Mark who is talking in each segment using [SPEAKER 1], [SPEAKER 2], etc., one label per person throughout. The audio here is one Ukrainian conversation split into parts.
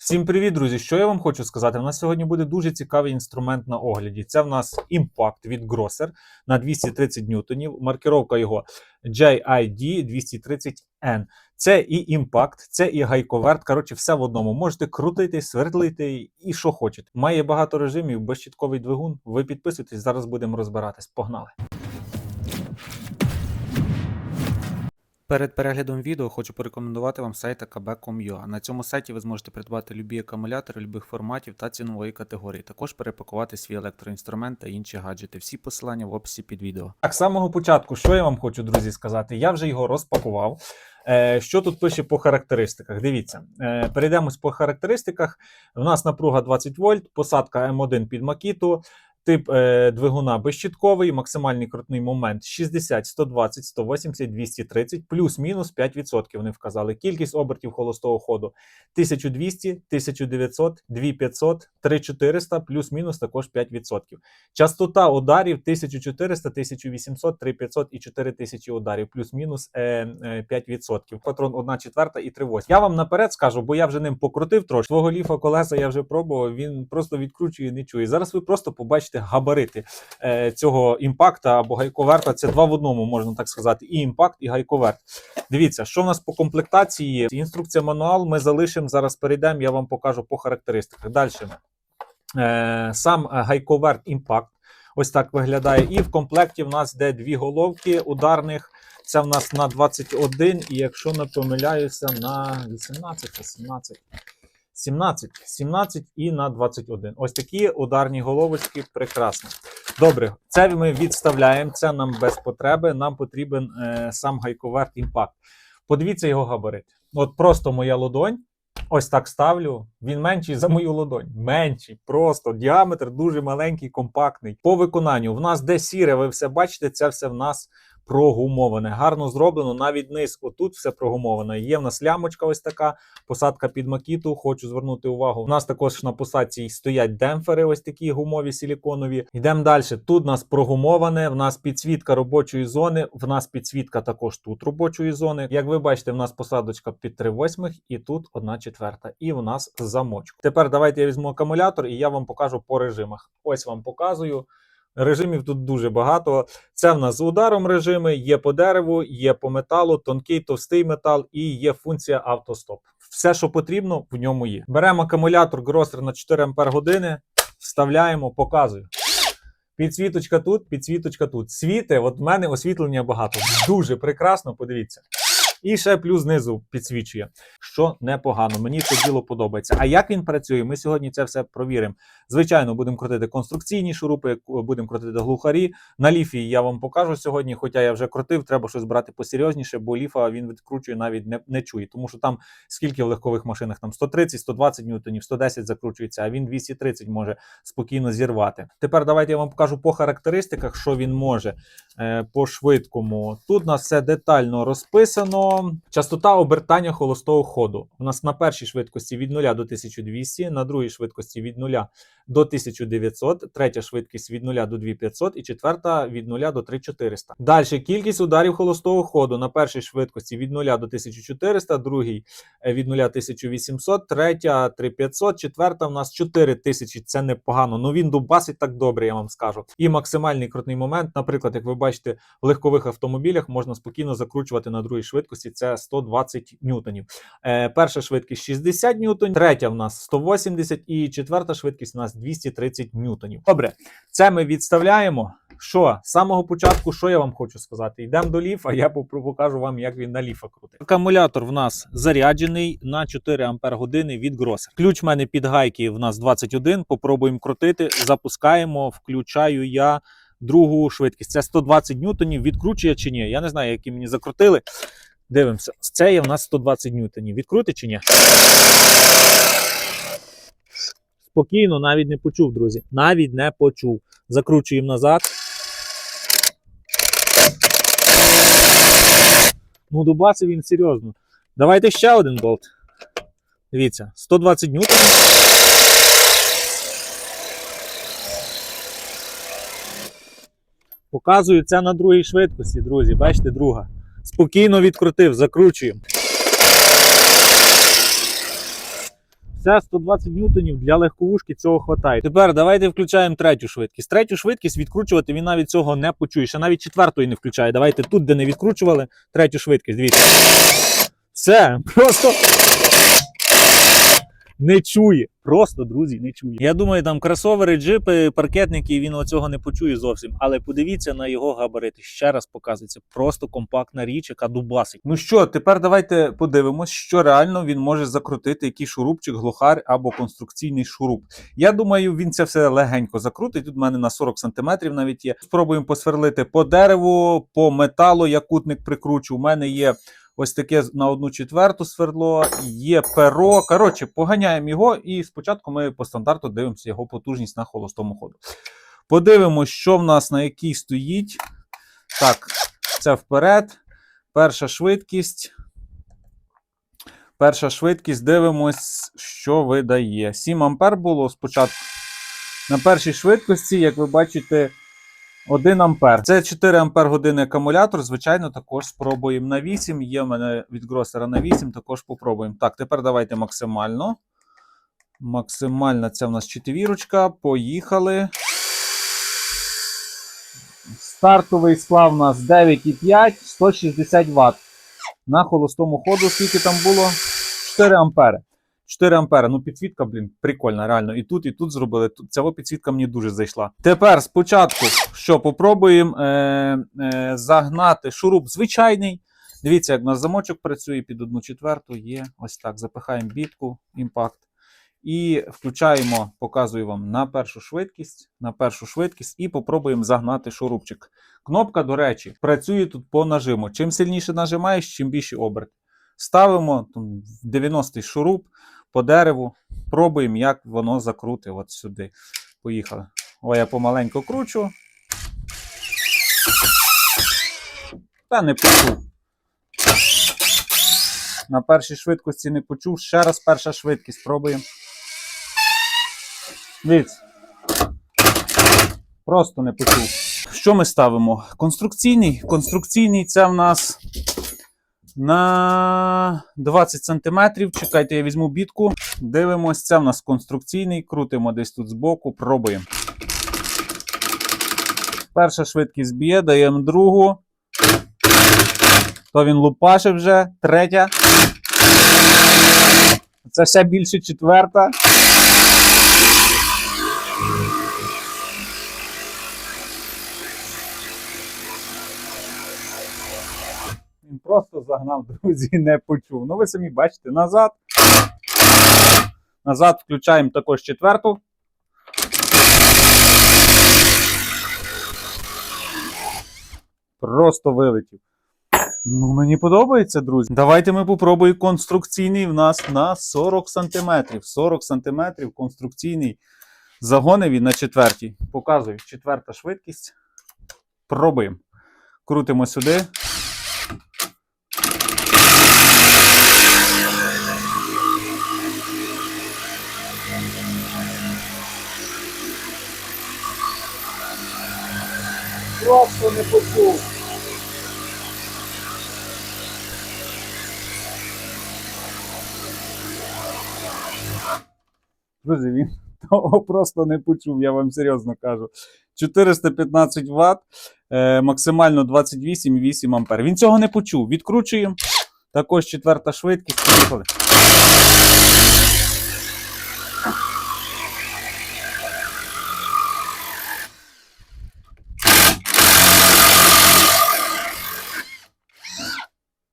[SPEAKER 1] Всім привіт, друзі! Що я вам хочу сказати? У нас сьогодні буде дуже цікавий інструмент на огляді. Це в нас імпакт від Grosser на 230 ньютонів. Маркировка його JID 230N. Це і імпакт, це і гайковерт. Коротше, все в одному. Можете крутити, свердлити і що хочете. Має багато режимів, безщітковий двигун. Ви підписуйтесь, зараз будемо розбиратись. Погнали! Перед переглядом відео хочу порекомендувати вам сайт akb.com.ua. На цьому сайті ви зможете придбати любі акумулятори любих форматів та цінової категорії. Також перепакувати свій електроінструмент та інші гаджети. Всі посилання в описі під відео. Так, з самого початку, що я вам хочу, друзі, сказати? Я вже його розпакував. Е, Що тут пише по характеристиках? Дивіться, е, перейдемось по характеристиках. У нас напруга 20 вольт, посадка М1 під макіту. Тип е, двигуна безщітковий, максимальний крутний момент 60, 120, 180, 230, плюс-мінус 5% вони вказали. Кількість обертів холостого ходу 1200, 1900, 2500, 3400, плюс-мінус також 5%. Частота ударів 1400, 1800, 3500 і 4000 ударів, плюс-мінус е, е, 5%. Патрон 1 четверта і 3 восьмі. Я вам наперед скажу, бо я вже ним покрутив трошки. Свого ліфа колеса я вже пробував, він просто відкручує і не чує. Зараз ви просто побачите габарити е, цього імпакта або гайковерта. Це два в одному, можна так сказати, і імпакт, і гайковерт. Дивіться, що в нас по комплектації. Інструкція мануал ми залишимо. Зараз перейдемо, я вам покажу по характеристиках. Далі. Е, сам гайковерт імпакт. Ось так виглядає. І в комплекті в нас йде дві головки ударних. Це в нас на 21, і якщо не помиляюся, на 18 чи 17. 17, 17 і на 21. Ось такі ударні головочки прекрасно. Добре, це ми відставляємо. Це нам без потреби. Нам потрібен е, сам гайковерт імпакт. Подивіться його габарит. От просто моя ладонь. Ось так ставлю. Він менший за мою ладонь. Менший. Просто діаметр дуже маленький, компактний. По виконанню в нас де сіре, ви все бачите, це все в нас прогумоване. Гарно зроблено. Навіть низ отут все прогумоване. Є в нас лямочка, ось така посадка під макіту. Хочу звернути увагу. У нас також на посадці стоять демпфери, ось такі гумові силіконові. Йдемо далі. Тут у нас прогумоване. В нас підсвітка робочої зони. В нас підсвітка також тут робочої зони. Як ви бачите, в нас посадочка під 3 восьмих і тут 1 четверта. І у нас замочок. Тепер давайте я візьму акумулятор і я вам покажу по режимах. Ось вам показую. Режимів тут дуже багато. Це в нас ударом режими, є по дереву, є по металу, тонкий, товстий метал і є функція автостоп. Все, що потрібно, в ньому є. Беремо акумулятор Grosser на 4 Ампер години, вставляємо, показую. Підсвіточка тут, підсвіточка тут. Світи, от в мене освітлення багато. Дуже прекрасно, подивіться. І ще плюс знизу підсвічує, що непогано. Мені це діло подобається. А як він працює? Ми сьогодні це все провіримо. Звичайно, будемо крутити конструкційні шурупи, будемо крутити глухарі. На ліфі я вам покажу сьогодні, хоча я вже крутив, треба щось брати посерйозніше, бо ліфа він відкручує навіть не, не чує. Тому що там скільки в легкових машинах там 130, 120 ньютонів, 110 закручується, а він 230 може спокійно зірвати. Тепер давайте я вам покажу по характеристиках, що він може е, по швидкому. Тут у нас все детально розписано. Частота обертання холостого ходу. У нас на першій швидкості від 0 до 1200, на другій швидкості від 0 до 1900, третя швидкість від 0 до 2500 і четверта від 0 до 3400. Далі кількість ударів холостого ходу на першій швидкості від 0 до 1400, другій е, від 0 до 1800, третя 3500, четверта в нас 4000. Це непогано. Ну він дубасить так добре, я вам скажу. І максимальний крутний момент, наприклад, як ви бачите, в легкових автомобілях можна спокійно закручувати на другій швидкості. Це 120 ньютонів. Е, перша швидкість 60 ньютонів, третя в нас 180 і четверта швидкість у нас 230 ньютонів. Добре, це ми відставляємо. Що з самого початку, що я вам хочу сказати? Йдемо до ліфа, я покажу вам, як він на ліфа крутить. Акумулятор в нас заряджений на 4 Ампер години від Grosser. Ключ в мене під гайки в нас 21. Попробуємо крутити. Запускаємо, включаю я другу швидкість. Це 120 ньютонів. Відкручує чи ні? Я не знаю, які мені закрутили. Дивимося. Це є в нас 120 ньютонів. Відкрути чи ні? Спокійно, навіть не почув, друзі. Навіть не почув. Закручуємо назад. Ну, дубасив він серйозно. Давайте ще один болт. Дивіться, 120 ньютонів. Показую це на другій швидкості, друзі. Бачите, друга. Спокійно відкрутив, закручуємо. Все 120 ньютонів для легковушки цього хватає. Тепер давайте включаємо третю швидкість. Третю швидкість відкручувати він навіть цього не почує. Ще навіть четвертої не включає. Давайте тут, де не відкручували, третю швидкість. Дивіться. Все, просто не чує. Просто, друзі, не чує. Я думаю, там кросовери, джипи, паркетники, він оцього не почує зовсім. Але подивіться на його габарити. Ще раз показується. Просто компактна річ, яка дубасить. Ну що, тепер давайте подивимось, що реально він може закрутити, який шурупчик, глухар або конструкційний шуруп. Я думаю, він це все легенько закрутить. Тут в мене на 40 см навіть є. Спробуємо посверлити по дереву, по металу. Я кутник прикручу. У мене є ось таке на одну четверту свердло, є перо. Коротше, поганяємо його, і спочатку ми по стандарту дивимося його потужність на холостому ходу. Подивимось, що в нас на якій стоїть. Так, це вперед. Перша швидкість. Перша швидкість. Дивимось, що видає. 7 ампер було спочатку. На першій швидкості, як ви бачите, 1 ампер. Це 4 ампер години акумулятор. Звичайно, також спробуємо на 8. Є в мене від гросера на 8, також попробуємо. Так, тепер давайте максимально. Максимальна це в нас четвірочка. Поїхали. Стартовий склав у нас 9,5, 160 Вт. На холостому ходу, скільки там було? 4 ампери. 4 ампери. Ну, підсвітка, блін, прикольна, реально. І тут, і тут зробили. Ця підсвітка мені дуже зайшла. Тепер спочатку, що попробуємо е, е, загнати шуруп звичайний. Дивіться, як у нас замочок працює під 1 четверту. Є. Ось так. Запихаємо бітку, імпакт. І включаємо, показую вам на першу швидкість, на першу швидкість, і попробуємо загнати шурупчик. Кнопка, до речі, працює тут по нажиму. Чим сильніше нажимаєш, чим більше оберт. Ставимо там, 90-й шуруп по дереву, пробуємо, як воно закрути от сюди. Поїхали. О, я помаленьку кручу. Та не почув. На першій швидкості не почув. Ще раз перша швидкість пробуємо. Дивіться. Просто не почув. Що ми ставимо? Конструкційний. Конструкційний це в нас на 20 см. Чекайте, я візьму бітку. Дивимось, це в нас конструкційний. Крутимо десь тут збоку, пробуємо. Перша швидкість б'є, даємо другу. То він лупашив вже. Третя. Це ще більше четверта. Просто загнав, друзі, не почув. Ну, ви самі бачите, назад. Назад включаємо також четверту. Просто вилетів. Ну, мені подобається, друзі. Давайте ми попробуємо конструкційний в нас на 40 см. 40 см конструкційний. Загони він на четвертій. Показую, четверта швидкість. Пробуємо. Крутимо сюди. Просто не почув. Друзі, він того просто не почув, я вам серйозно кажу. 415 Вт, е, максимально 28,8 ампер. Він цього не почув. Відкручуємо. Також четверта швидкість. Поїхали.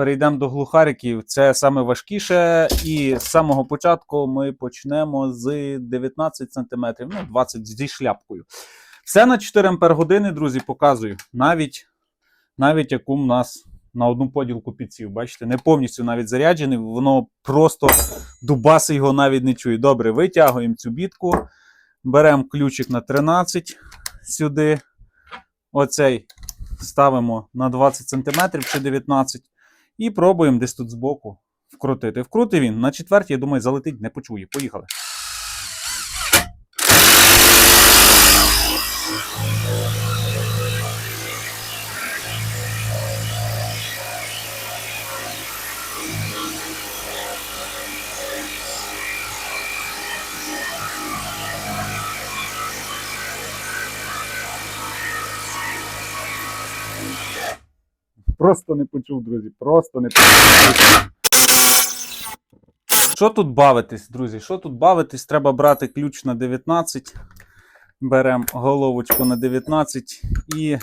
[SPEAKER 1] Перейдемо до глухариків. Це саме важкіше. І з самого початку ми почнемо з 19 см, ну 20 зі шляпкою. Все на 4 ампер години, друзі, показую. Навіть, навіть яку в нас на одну поділку підсів. Бачите, не повністю навіть заряджений, воно просто дубаси його навіть не чує. Добре, витягуємо цю бітку. Беремо ключик на 13 сюди. Оцей ставимо на 20 см чи 19 і пробуємо десь тут збоку вкрутити. Вкрути він на четвертій, я думаю, залетить, не почує. Поїхали. Просто не почув, друзі. Просто не почув. Що тут бавитись, друзі? Що тут бавитись? Треба брати ключ на 19. Беремо головочку на 19 і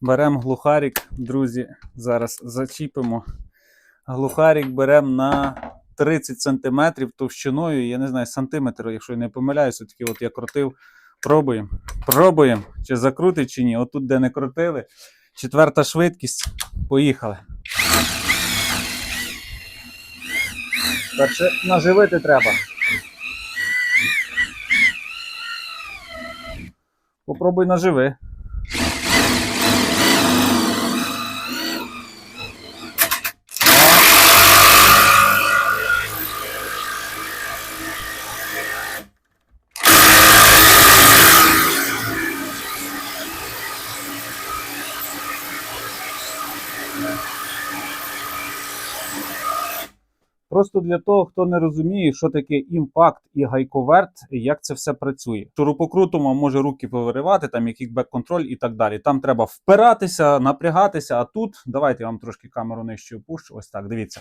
[SPEAKER 1] беремо глухарик, друзі. Зараз зачіпимо. Глухарик беремо на 30 см товщиною, я не знаю, сантиметр, якщо я не помиляюся, таки от я крутив. Пробуємо. Пробуємо, чи закрутить, чи ні. Отут, де не крутили. Четверта швидкість. Поїхали. Перше наживити треба. Попробуй наживи. Просто для того, хто не розуміє, що таке імпакт і гайковерт, і як це все працює. Шурупокрутом може руки повиривати, там який бек-контроль і так далі. Там треба впиратися, напрягатися. А тут давайте я вам трошки камеру нижче опущу. Ось так. Дивіться.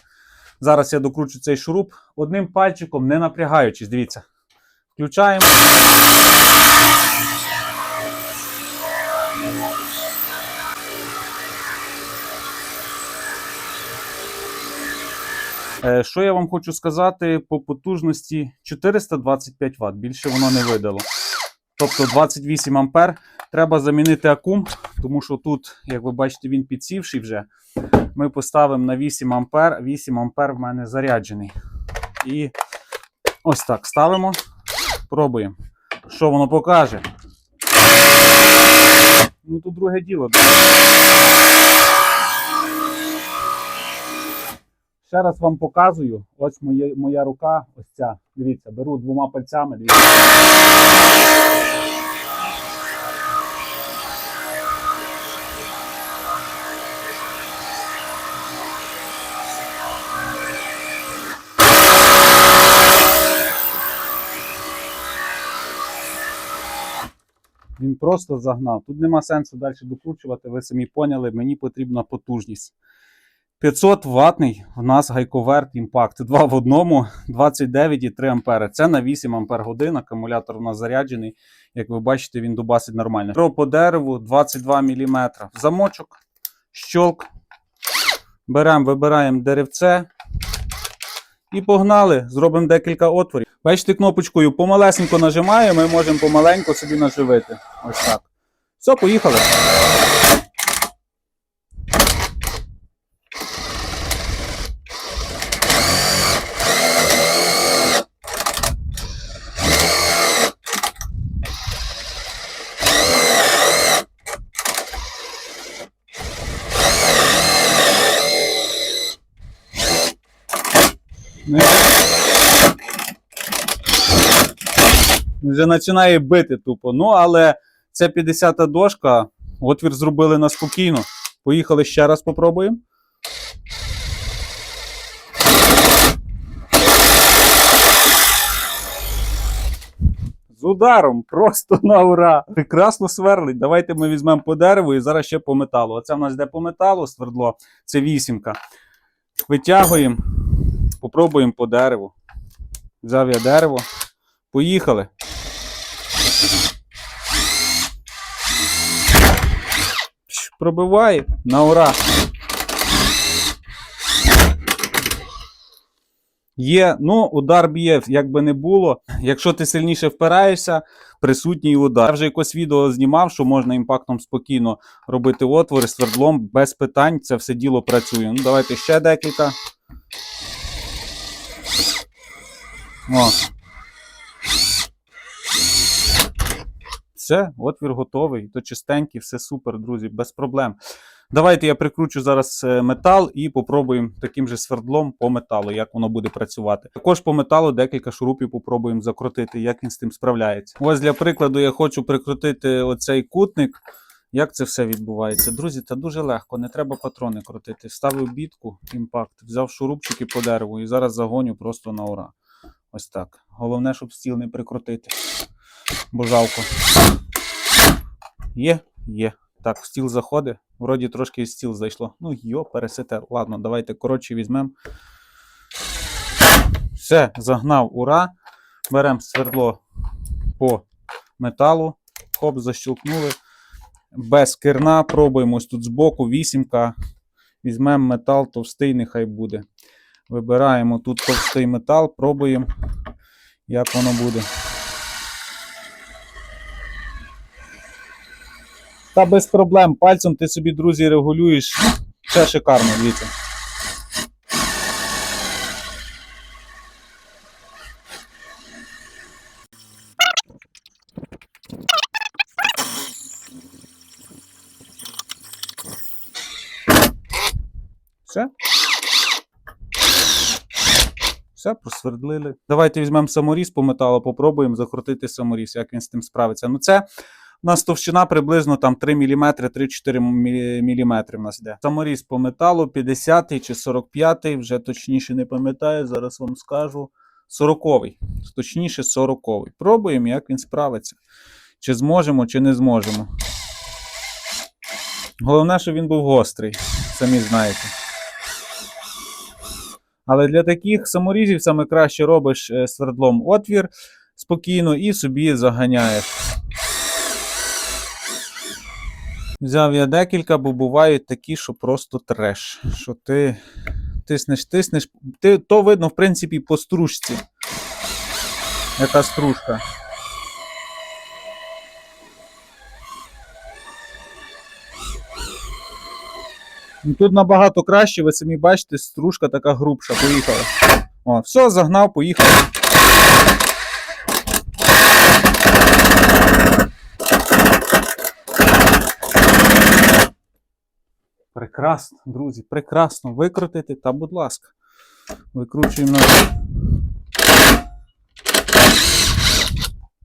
[SPEAKER 1] Зараз я докручу цей шуруп одним пальчиком, не напрягаючись. Дивіться. Включаємо. Що я вам хочу сказати по потужності 425 Вт, більше воно не видало. Тобто 28 ампер. Треба замінити акум, тому що тут, як ви бачите, він підсівший вже. Ми поставимо на 8 ампер. 8 ампер в мене заряджений. І ось так ставимо. Пробуємо. Що воно покаже? Ну тут друге діло. Ще раз вам показую. Ось моє, моя рука, ось ця. Дивіться, беру двома пальцями. Дивіться. Він просто загнав. Тут нема сенсу далі докручувати. Ви самі поняли, мені потрібна потужність. 500 ватний у нас гайковерт імпакт. Два в одному, 29,3 ампери. Це на 8 ампер годин. Акумулятор у нас заряджений. Як ви бачите, він дубасить нормально. Про по дереву 22 мм. Замочок, щолк. Беремо, вибираємо деревце. І погнали. Зробимо декілька отворів. Бачите, кнопочкою помалесенько нажимаємо, ми можемо помаленьку собі наживити. Ось так. Все, поїхали. Вже починає бити тупо. Ну, але це 50-та дошка. Отвір зробили на спокійно. Поїхали ще раз попробуємо. З ударом, просто на ура. Прекрасно сверлить. Давайте ми візьмемо по дереву і зараз ще по металу. Оце в нас йде по металу свердло, це вісімка. Витягуємо, попробуємо по дереву. Взяв я дерево. Поїхали. Пробиває на ура. Є, ну, удар б'є, як би не було. Якщо ти сильніше впираєшся, присутній удар. Я вже якось відео знімав, що можна імпактом спокійно робити отвори свердлом без питань. Це все діло працює. Ну, давайте ще декілька. О. Все, отвір готовий, то чистенький, все супер, друзі, без проблем. Давайте я прикручу зараз е, метал і попробуємо таким же свердлом по металу, як воно буде працювати. Також по металу декілька шурупів попробуємо закрутити, як він з тим справляється. Ось для прикладу я хочу прикрутити оцей кутник. Як це все відбувається? Друзі, це дуже легко, не треба патрони крутити. Ставив бітку, імпакт, взяв шурупчики по дереву і зараз загоню просто на ура. Ось так. Головне, щоб стіл не прикрутити. Бо жалко. Є, є. Так, в стіл заходить. Вроді трошки і стіл зайшло. Ну, йо, пересете. Ладно, давайте коротше візьмемо. Все, загнав, ура. Беремо свердло по металу. Хоп, защелкнули. Без керна. Пробуємо ось тут збоку. Вісімка. Візьмемо метал товстий, нехай буде. Вибираємо тут товстий метал, пробуємо, як воно буде. Та без проблем. Пальцем ти собі, друзі, регулюєш. Все шикарно, дивіться. Все. Все, просвердлили. Давайте візьмемо саморіз по металу, попробуємо закрутити саморіз, як він з тим справиться. Ну, це у нас товщина приблизно там 3 мм, 3-4 мм в нас йде. Саморіз по металу 50 чи 45, вже точніше не пам'ятаю, зараз вам скажу. 40-й, точніше 40-й. Пробуємо, як він справиться. Чи зможемо, чи не зможемо. Головне, щоб він був гострий, самі знаєте. Але для таких саморізів саме краще робиш е, свердлом отвір спокійно і собі заганяєш. Взяв я декілька, бо бувають такі, що просто треш. Що ти тиснеш, тиснеш. Ти, то видно, в принципі, по стружці. Яка стружка. Тут набагато краще, ви самі бачите, стружка така грубша. Поїхали. О, все, загнав, поїхали. Прекрасно, друзі, прекрасно. Викрутити та, будь ласка. Викручуємо.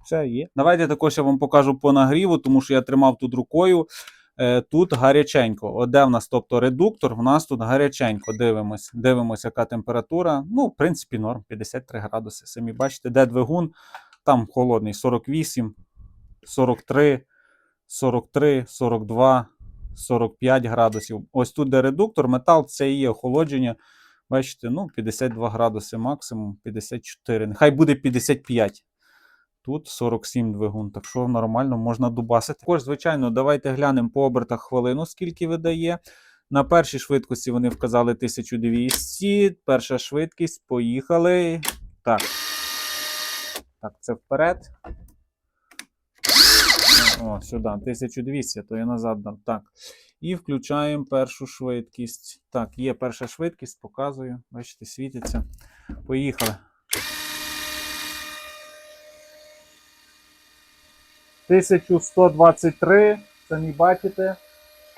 [SPEAKER 1] Все є. Давайте також я вам покажу по нагріву, тому що я тримав тут рукою. Е, Тут гаряченько. От де в нас, тобто редуктор, в нас тут гаряченько. Дивимось, дивимось, яка температура. Ну, в принципі, норм, 53 градуси. Самі бачите, де двигун, там холодний 48, 43, 43, 42, 45 градусів. Ось тут, де редуктор, метал це і є охолодження. Бачите, ну, 52 градуси максимум, 54. Нехай буде 55. Тут 47 двигун, так що нормально можна дубасити. Також, звичайно, давайте глянемо по обертах хвилину, скільки видає. На першій швидкості вони вказали 1200. Перша швидкість. Поїхали. Так. Так, це вперед. О, сюди. 1200, то я назад дам. Так. І включаємо першу швидкість. Так, є перша швидкість, показую. Бачите, світиться. Поїхали. 1123, самі бачите.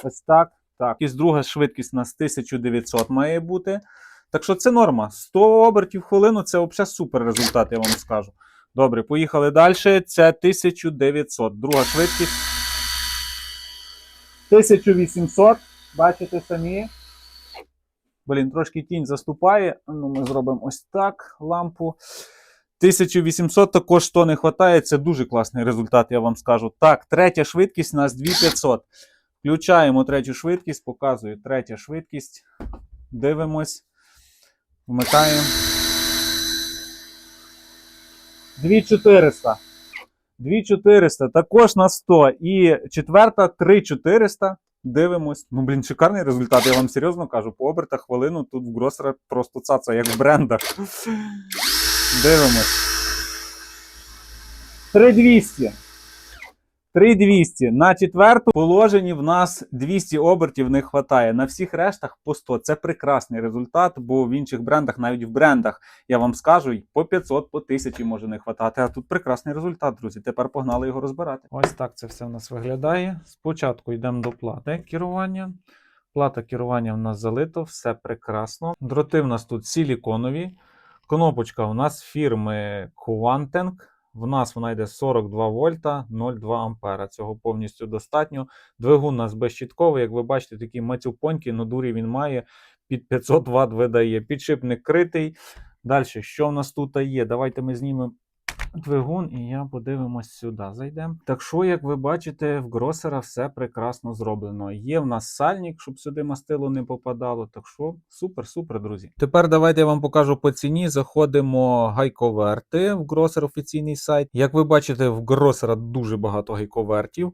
[SPEAKER 1] Ось так. Так. І друга швидкість у нас 1900 має бути. Так що це норма. 100 обертів в хвилину це взагалі супер результат, я вам скажу. Добре, поїхали далі. Це 1900. Друга швидкість. 1800. Бачите самі. Блін, трошки тінь заступає. Ну, ми зробимо ось так лампу. 1800 також 100 не вистачає. Це дуже класний результат, я вам скажу. Так, третя швидкість у нас 2500. Включаємо третю швидкість, показую третя швидкість. Дивимось. Вмикаємо. 2400. 2400. Також на 100. І четверта 3400. Дивимось. Ну, блін, шикарний результат, я вам серйозно кажу. По обертах хвилину тут в Гросера просто цаца, як в брендах. Дивимось. 3200. 3200. На четвертому положенні в нас 200 обертів не вистачає. На всіх рештах по 100. Це прекрасний результат, бо в інших брендах, навіть в брендах, я вам скажу, по 500, по 1000 може не вистачати. А тут прекрасний результат, друзі. Тепер погнали його розбирати. Ось так це все в нас виглядає. Спочатку йдемо до плати керування. Плата керування в нас залито, все прекрасно. Дроти в нас тут силіконові. Кнопочка у нас фірми Quantenk. В нас вона йде 42 вольта 0,2 ампера. Цього повністю достатньо. Двигун у нас безщітковий, як ви бачите, такі мацюпоньки, но дурі він має під 500 Вт видає. Підшипник критий. Далі, що в нас тут є? Давайте ми знімемо двигун, і я подивимось сюди. Зайдемо. Так що, як ви бачите, в гросера все прекрасно зроблено. Є в нас сальник, щоб сюди мастило не попадало. Так що супер, супер, друзі. Тепер давайте я вам покажу по ціні. Заходимо гайковерти в гросер офіційний сайт. Як ви бачите, в гросера дуже багато гайковертів.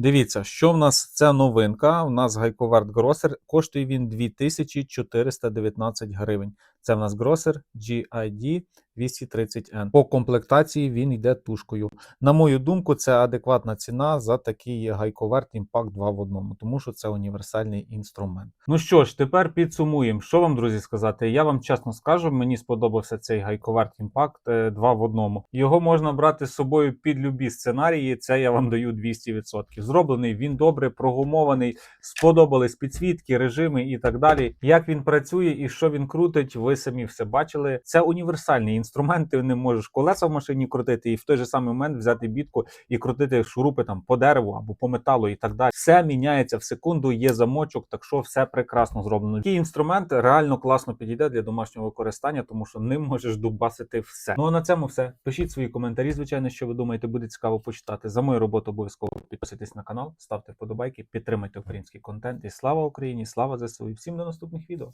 [SPEAKER 1] Дивіться, що в нас це новинка. У нас гайковерт Гросер. Коштує він 2419 гривень. Це в нас Гросер GID 230N. По комплектації він йде тушкою. На мою думку, це адекватна ціна за такий гайковерт Impact 2 в одному, тому що це універсальний інструмент. Ну що ж, тепер підсумуємо. Що вам, друзі, сказати? Я вам чесно скажу, мені сподобався цей гайковерт Impact е, 2 в одному. Його можна брати з собою під любі сценарії. Це я вам даю 200%. Зроблений він добре, прогумований, сподобались підсвітки, режими і так далі. Як він працює і що він крутить, ви самі все бачили. Це універсальний інструмент. Ти не можеш колеса в машині крутити, і в той же самий момент взяти бітку і крутити шурупи там по дереву або по металу, і так далі. Все міняється в секунду. Є замочок, так що все прекрасно зроблено. Такий інструмент реально класно підійде для домашнього використання, тому що ним можеш дубасити все. Ну а на цьому все. Пишіть свої коментарі. Звичайно, що ви думаєте, буде цікаво почитати. За мою роботу обов'язково підписуйтесь на канал, ставте вподобайки, підтримайте український контент. І слава Україні! Слава ЗСУ! І всім до наступних відео.